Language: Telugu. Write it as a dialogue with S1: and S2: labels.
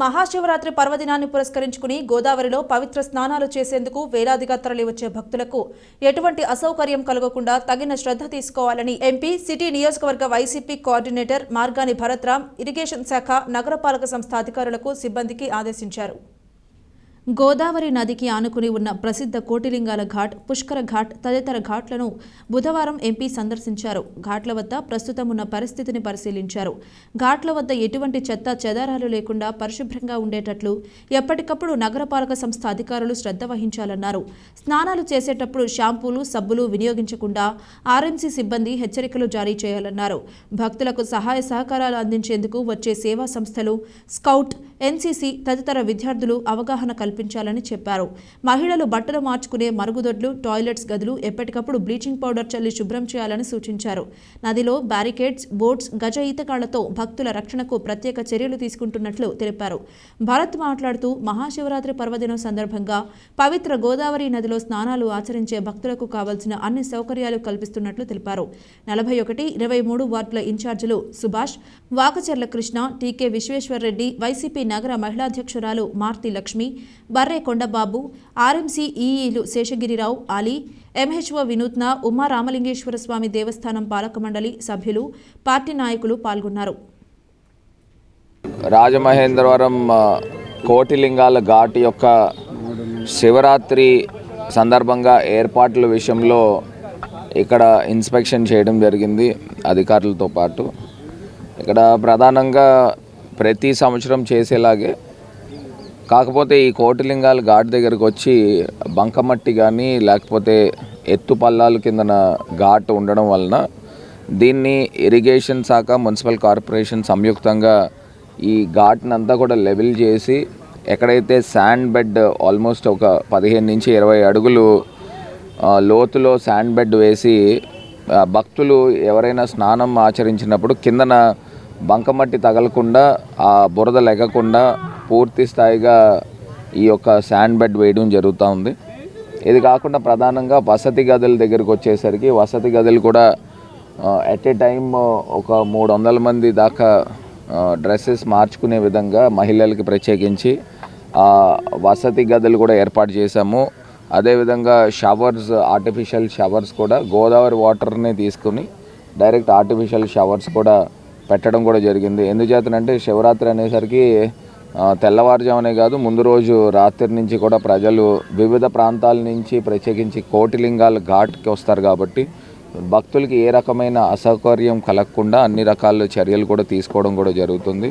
S1: మహాశివరాత్రి పర్వదినాన్ని పురస్కరించుకుని గోదావరిలో పవిత్ర స్నానాలు చేసేందుకు వేలాదిగా తరలివచ్చే భక్తులకు ఎటువంటి అసౌకర్యం కలగకుండా తగిన శ్రద్ధ తీసుకోవాలని ఎంపీ సిటీ నియోజకవర్గ YCP coordinator Margani Bharatram irrigation శాఖ నగరపాలక సంస్థ అధికారులకు సిబ్బందికి ఆదేశించారు. గోదావరి నదికి ఆనుకుని ఉన్న ప్రసిద్ధ కోటిలింగాల ఘాట్ పుష్కర ఘాట్ తదితర ఘాట్లను బుధవారం ఎంపీ సందర్శించారు. ఘాట్ల వద్ద ప్రస్తుతం ఉన్న పరిస్థితిని పరిశీలించారు. ఘాట్ల వద్ద ఎటువంటి చెత్త చెదారాలు లేకుండా పరిశుభ్రంగా ఉండేటట్లు ఎప్పటికప్పుడు నగరపాలక సంస్థ అధికారులు శ్రద్ధ వహించాలన్నారు. స్నానాలు చేసేటప్పుడు షాంపూలు సబ్బులు వినియోగించకుండా ఆర్ఎంసీ సిబ్బంది హెచ్చరికలు జారీ చేయాలన్నారు. భక్తులకు సహాయ సహకారాలు అందించేందుకు వచ్చే సేవా సంస్థలు స్కౌట్ ఎన్సీసీ తదితర విద్యార్థులు అవగాహన కల్పించాలని చెప్పారు. మహిళలు బట్టలు మార్చుకునే మరుగుదొడ్లు టాయిలెట్స్ గదులు ఎప్పటికప్పుడు బ్లీచింగ్ పౌడర్ చల్లి శుభ్రం చేయాలని సూచించారు. నదిలో బ్యారికేడ్స్ బోట్స్ గజ ఈతకాళ్ళతో భక్తుల రక్షణకు ప్రత్యేక చర్యలు తీసుకుంటున్నట్లు తెలిపారు. భరత్ మాట్లాడుతూ మహాశివరాత్రి పర్వదినం సందర్భంగా పవిత్ర గోదావరి నదిలో స్నానాలు ఆచరించే భక్తులకు కావాల్సిన అన్ని సౌకర్యాలు కల్పిస్తున్నట్లు తెలిపారు. నలభై ఒకటి ఇరవై మూడు వార్డుల ఇన్ఛార్జీలు సుభాష్ వాకచర్ల కృష్ణ టీకే విశ్వేశ్వర్రెడ్డి వైసీపీ నగర మహిళాధ్యక్షురాలు మార్తి లక్ష్మి బర్రే కొండబాబు ఆర్ఎంసీ ఈఈలు శేషగిరిరావు అలీ ఎంహెచ్ఓ వినూత్న ఉమా రామలింగేశ్వర స్వామి దేవస్థానం పాలక మండలి సభ్యులు పార్టీ నాయకులు పాల్గొన్నారు.
S2: రాజమహేంద్రవరం కోటిలింగాల ఘాట్ యొక్క శివరాత్రి సందర్భంగా ఏర్పాట్ల విషయంలో ఇక్కడ ఇన్స్పెక్షన్ చేయడం జరిగింది అధికారులతో పాటు. ఇక్కడ ప్రధానంగా ప్రతి సంవత్సరం చేసేలాగే కాకపోతే ఈ కోటిలింగాల ఘాట్ దగ్గరకు వచ్చి బంకమట్టి కానీ లేకపోతే ఎత్తు పల్లాలు కిందన ఘాట్ ఉండడం వలన దీన్ని ఇరిగేషన్ శాఖ మున్సిపల్ కార్పొరేషన్ సంయుక్తంగా ఈ ఘాట్ని అంతా కూడా లెవెల్ చేసి ఎక్కడైతే శాండ్ బెడ్ ఆల్మోస్ట్ ఒక పదిహేను నుంచి ఇరవై అడుగులు లోతులో శాండ్ బెడ్ వేసి భక్తులు ఎవరైనా స్నానం ఆచరించినప్పుడు కిందన బంకమట్టి తగలకుండా ఆ బురద లెగకుండా పూర్తి స్థాయిగా ఈ యొక్క శాండ్ బెడ్ వేయడం జరుగుతూ ఉంది. ఇది కాకుండా ప్రధానంగా వసతి గదుల దగ్గరికి వచ్చేసరికి వసతి గదులు కూడా ఎట్ ఏ టైం ఒక మూడు వందల మంది దాకా డ్రెస్సెస్ మార్చుకునే విధంగా మహిళలకి ప్రత్యేకించి వసతి గదులు కూడా ఏర్పాటు చేశాము. అదేవిధంగా షవర్స్ ఆర్టిఫిషియల్ షవర్స్ కూడా గోదావరి వాటర్ని తీసుకుని డైరెక్ట్ ఆర్టిఫిషియల్ షవర్స్ కూడా పెట్టడం కూడా జరిగింది. ఎందుచేతనంటే శివరాత్రి అనేసరికి తెల్లవారుజామునే కాదు ముందు రోజు రాత్రి నుంచి కూడా ప్రజలు వివిధ ప్రాంతాల నుంచి ప్రత్యేకించి కోటిలింగాల ఘాట్కి వస్తారు కాబట్టి భక్తులకి ఏ రకమైన అసౌకర్యం కలగకుండా అన్ని రకాల చర్యలు కూడా తీసుకోవడం కూడా జరుగుతుంది.